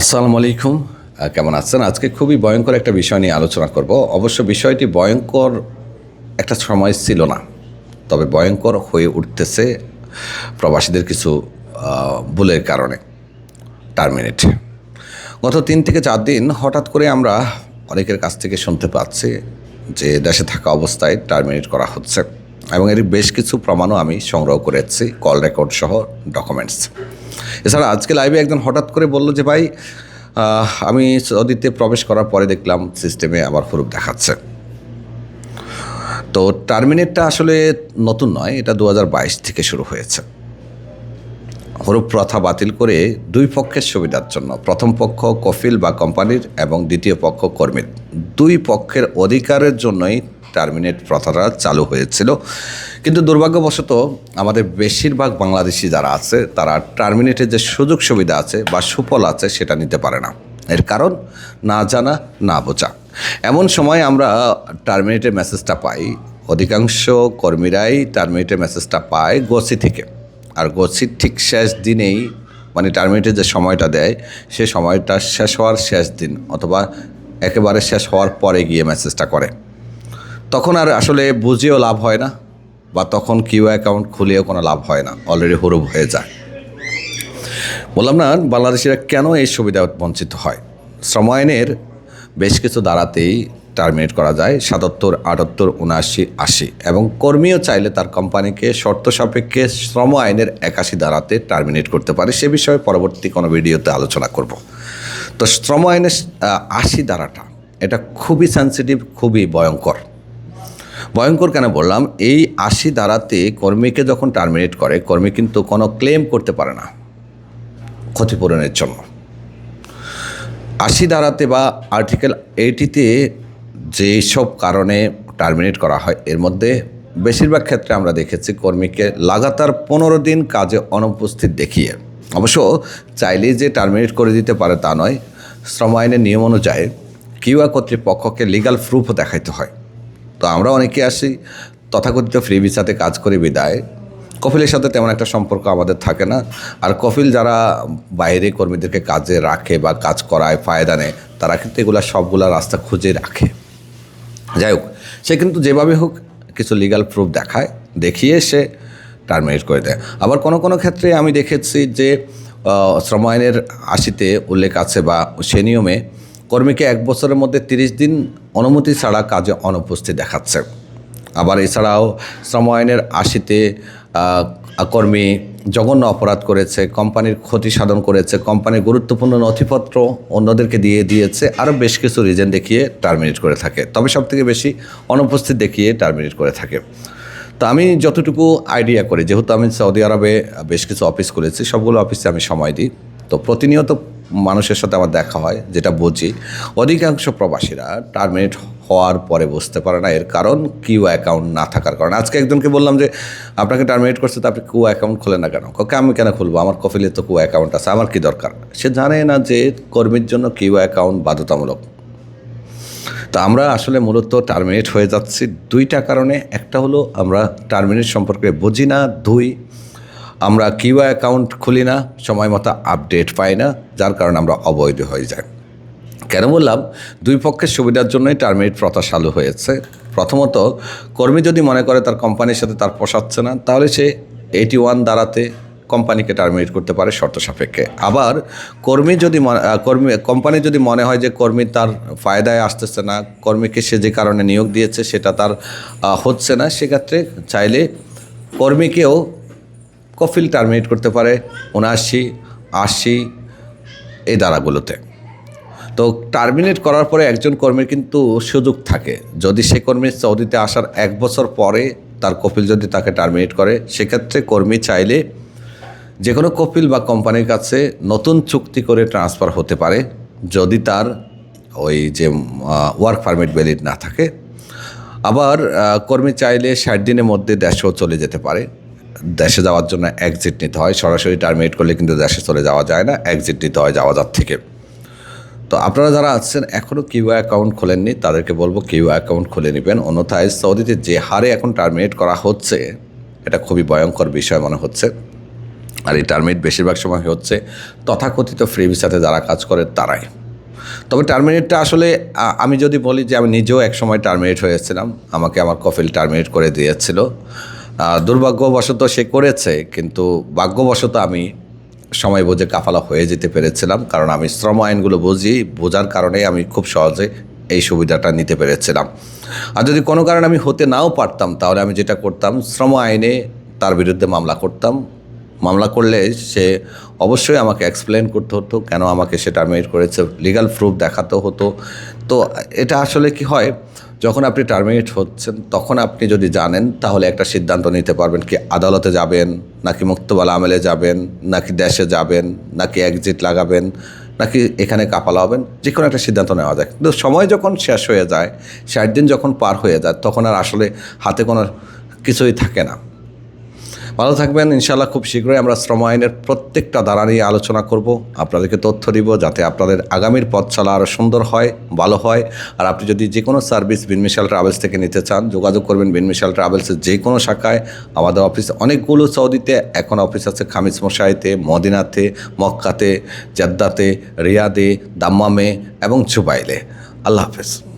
আসসালামু আলাইকুম। কেমন আছেন? আজকে খুবই ভয়ঙ্কর একটা বিষয় নিয়ে আলোচনা করব। অবশ্য বিষয়টি ভয়ঙ্কর একটা সময় ছিল না, তবে ভয়ঙ্কর হয়ে উঠতেছে প্রবাসীদের কিছু ভুলের কারণে। টার্মিনেট গত তিন থেকে চার দিন হঠাৎ করে আমরা অনেকের কাছ থেকে শুনতে পাচ্ছি যে দেশে থাকা অবস্থায় টার্মিনেট করা হচ্ছে এবং এর বেশ কিছু প্রমাণও আমি সংগ্রহ করেছি কল রেকর্ড সহ ডকুমেন্টস এছাড়া আজকে লাইভে একজন হঠাৎ করে বলল যে, ভাই আমি সৌদিতে প্রবেশ করার পরে দেখলাম সিস্টেমে আবার হরুপ দেখাচ্ছে। তো টার্মিনেটটা আসলে নতুন নয়, এটা দু হাজার বাইশ থেকে শুরু হয়েছে। হরুপ প্রথা বাতিল করে দুই পক্ষের সুবিধার জন্য, প্রথম পক্ষ কফিল বা কোম্পানির এবং দ্বিতীয় পক্ষ কর্মীর। দুই পক্ষের অধিকারের জন্যই টার্মিনেট প্রথাটা চালু হয়েছিল। কিন্তু দুর্ভাগ্যবশত আমাদের বেশিরভাগ বাংলাদেশি যারা আছে, তারা টার্মিনেটের যে সুযোগ সুবিধা আছে বা সুফল আছে সেটা নিতে পারে না। এর কারণ না জানা, না বোঝা। এমন সময় আমরা টার্মিনেটের মেসেজটা পাই। অধিকাংশ কর্মীরাই টার্মিনেটের মেসেজটা পায় গোসি থেকে। আর গোসির ঠিক শেষ দিনেই মানে টার্মিনেটের যে সময়টা দেয়, সে সময়টা শেষ হওয়ার শেষ দিন অথবা একেবারে শেষ হওয়ার পরে গিয়ে মেসেজটা করে। তখন আর আসলে বুঝেও লাভ হয় না, বা তখন কিউ অ্যাকাউন্ট খুলেও কোনো লাভ হয় না, অলরেডি হুরুপ হয়ে যায়। বললাম না, বাংলাদেশিরা কেন এই সুবিধা বঞ্চিত হয়? শ্রম আইনের বেশ কিছু দ্বারাতেই টার্মিনেট করা যায়, সাতাত্তর, আটাত্তর, উনআশি, আশি, এবং কর্মীও চাইলে তার কোম্পানিকে শর্ত সাপেক্ষে শ্রম আইনের একাশি দ্বারাতে টার্মিনেট করতে পারে, সে বিষয়ে পরবর্তী কোনো ভিডিওতে আলোচনা করব। তো শ্রম আইনের আশি দ্বারাটা এটা খুবই সেন্সিটিভ খুবই ভয়ঙ্কর। ভয়ঙ্কর কেন বললাম? এই আশি দ্বারাতে কর্মীকে যখন টার্মিনেট করে, কর্মী কিন্তু কোনো ক্লেম করতে পারে না ক্ষতিপূরণের জন্য। আশি ধারাতে বা আর্টিকেল এইটিতে যেসব কারণে টার্মিনেট করা হয়, এর মধ্যে বেশিরভাগ ক্ষেত্রে আমরা দেখেছি কর্মীকে লাগাতার পনেরো দিন কাজে অনুপস্থিত দেখিয়ে। অবশ্য চাইলে যে টার্মিনেট করে দিতে পারে তা নয়, শ্রম আইনের নিয়ম অনুযায়ী কিউয়া কর্তৃপক্ষকে লিগাল প্রুফও দেখাইতে হয়। তো আমরা অনেকে আসি, তথাকথিত ফ্রি ভিসাতে কাজ করে বিদায়। কফিলের সাথে তেমন একটা সম্পর্ক আমাদের থাকে না। আর কফিল যারা বাইরে কর্মীদেরকে কাজে রাখে বা কাজ করায়, ফায়দা নেয়, তারা কিন্তু এগুলা সবগুলা রাস্তা খুঁজে রাখে। যাই হোক, সে কিন্তু যেভাবে হোক কিছু লিগাল প্রুফ দেখায়, দেখিয়ে সে টার্মিনেট করে দেয়। আবার কোনো কোনো ক্ষেত্রে আমি দেখেছি যে শ্রম আইনের আশিতে উল্লেখ আছে বা সে নিয়মে কর্মীকে এক বছরের মধ্যে তিরিশ দিন অনুমতি ছাড়া কাজে অনুপস্থিত দেখাচ্ছে। আবার এছাড়াও শ্রম আইনের আশিতে কর্মী জঘন্য অপরাধ করেছে, কোম্পানির ক্ষতি সাধন করেছে, কোম্পানির গুরুত্বপূর্ণ নথিপত্র অন্যদেরকে দিয়ে দিয়েছে, আরও বেশ কিছু রিজন দেখিয়ে টার্মিনেট করে থাকে। তবে সব থেকে বেশি অনুপস্থিত দেখিয়ে টার্মিনেট করে থাকে। তো আমি যতটুকু আইডিয়া করি, যেহেতু আমি সৌদি আরবে বেশ কিছু অফিস করেছি সবগুলো অফিসে আমি সময় দিই। তো প্রতিনিয়ত মানুষের সাথে আমার দেখা হয়, যেটা বুঝি। অধিকাংশ প্রবাসীরা টার্মিনেট হওয়ার পরে বুঝতে পারে না, এর কারণ কিউ অ্যাকাউন্ট না থাকার কারণে। আজকে একজনকে বললাম যে, আপনাকে টার্মিনেট করছে, তো আপনি কিউ অ্যাকাউন্ট খোলেন না কেন? ওকে, আমি কেন খুলবো? আমার কফিলে তো কিউ অ্যাকাউন্ট আছে, আমার কি দরকার? সে জানে না যে কর্মীর জন্য কিউ অ্যাকাউন্ট বাধ্যতামূলক। তো আমরা আসলে মূলত টার্মিনেট হয়ে যাচ্ছি দুইটা কারণে। একটা হলো আমরা টার্মিনেট সম্পর্কে বুঝি না, দুই আমরা কিউ অ্যাকাউন্ট খুলি না, সময় মতো আপডেট পাই না, যার কারণে আমরা অবৈধ হয়ে যাই। কেন বললাম? দুই পক্ষের সুবিধার জন্যই টার্মিনেট প্রথা চালু হয়েছে। প্রথমত, কর্মী যদি মনে করে তার কোম্পানির সাথে তার পোষাচ্ছে না, তাহলে সে এইটি ওয়ান দ্বারাতে কোম্পানিকে টার্মিনেট করতে পারে শর্ত সাপেক্ষে। আবার, কর্মী যদি কর্মী, কোম্পানি যদি মনে হয় যে কর্মী তার ফায়দায় আসতেছে না, কর্মীকে সে যে কারণে নিয়োগ দিয়েছে সেটা তার হচ্ছে না, সেক্ষেত্রে চাইলে কর্মীকেও কফিল টার্মিনেট করতে পারে উনআশি আশি এই ধারাগুলোতে। তো টার্মিনেট করার পরে একজন কর্মীর কিন্তু সুযোগ থাকে। যদি সে কর্মী সৌদিতে আসার এক বছর পরে তার কপিল যদি তাকে টার্মিনেট করে, সেক্ষেত্রে কর্মী চাইলে যে কোনো কপিল বা কোম্পানির কাছে নতুন চুক্তি করে ট্রান্সফার হতে পারে, যদি তার ওই যে ওয়ার্ক পারমিট ভ্যালিড না থাকে। আবার কর্মী চাইলে ষাট দিনের মধ্যে দেশেও চলে যেতে পারে। দেশে যাওয়ার জন্য এক্সিট নিতে হয়। সরাসরি টার্মিনেট করলে কিন্তু দেশে চলে যাওয়া যায় না এক্সিট নিতে হয় যাওয়া যার থেকে। তো আপনারা যারা আছেন এখনও কিউ অ্যাকাউন্ট খোলেননি, তাদেরকে বলব কিউ অ্যাকাউন্ট খুলে নেবেন। অন্যথায় সৌদিতে যে হারে এখন টার্মিনেট করা হচ্ছে, এটা খুবই ভয়ঙ্কর বিষয় মনে হচ্ছে। আর এই টার্মিনেট বেশিরভাগ সময় হচ্ছে তথাকথিত ফ্রি ভিসাতে যারা কাজ করে, তারাই। তবে টার্মিনেটটা আসলে আমি যদি বলি যে আমি নিজেও এক সময় টার্মিনেট হয়েছিলাম। আমাকে আমার কফিল টার্মিনেট করে দিয়েছিল। দুর্ভাগ্যবশত সে করেছে, কিন্তু ভাগ্যবশত আমি সময় বোঝে কাফালা হয়ে যেতে পেরেছিলাম, কারণ আমি শ্রম আইনগুলো বুঝি, বোঝার কারণে আমি খুব সহজে এই সুবিধাটা নিতে পেরেছিলাম। আর যদি কোনো কারণে আমি হতে নাও পারতাম, তাহলে আমি যেটা করতাম, শ্রম আইনে তার বিরুদ্ধে মামলা করতাম। মামলা করলে সে অবশ্যই আমাকে এক্সপ্লেন করতে হতো, কেন আমাকে সে টার্মিনেট করেছে লিগাল প্রুফ দেখাতে হতো। তো এটা আসলে কি হয় যখন আপনি টার্মিনেট হচ্ছেন, তখন আপনি যদি জানেন, তাহলে একটা সিদ্ধান্ত নিতে পারবেন কি আদালতে যাবেন, নাকি মুক্তবালা আমেলে যাবেন, নাকি দেশে যাবেন, নাকি এক্সিট লাগাবেন, নাকি এখানে কাপালা হবেন যে কোনো একটা সিদ্ধান্ত নেওয়া যায় কিন্তু সময় যখন শেষ হয়ে যায়, ষাট দিন যখন পার হয়ে যায়, তখন আর আসলে হাতে কোনো কিছুই থাকে না। ভালো থাকবেন ইনশাল্লাহ খুব শীঘ্রই আমরা শ্রম আইনের প্রত্যেকটা ধারা নিয়ে আলোচনা করব। আপনাদেরকে তথ্য দিব যাতে আপনাদের আগামীর পথ চলা আরও সুন্দর হয়, ভালো হয়। আর আপনি যদি যে কোনো সার্ভিস বিনমিশাল ট্রাভেলস থেকে নিতে চান, যোগাযোগ করবেন বিনমিশাল ট্রাভেলসের যে কোনো শাখায়। আমাদের অফিস অনেকগুলো সৌদিতে, এখন অফিস আছে খামিজ মশাইতে, মদিনাতে, মক্কাতে, জেদ্দাতে, রিয়াদে, দাম্মামে এবং জুবাইলে। আল্লাহ হাফেজ।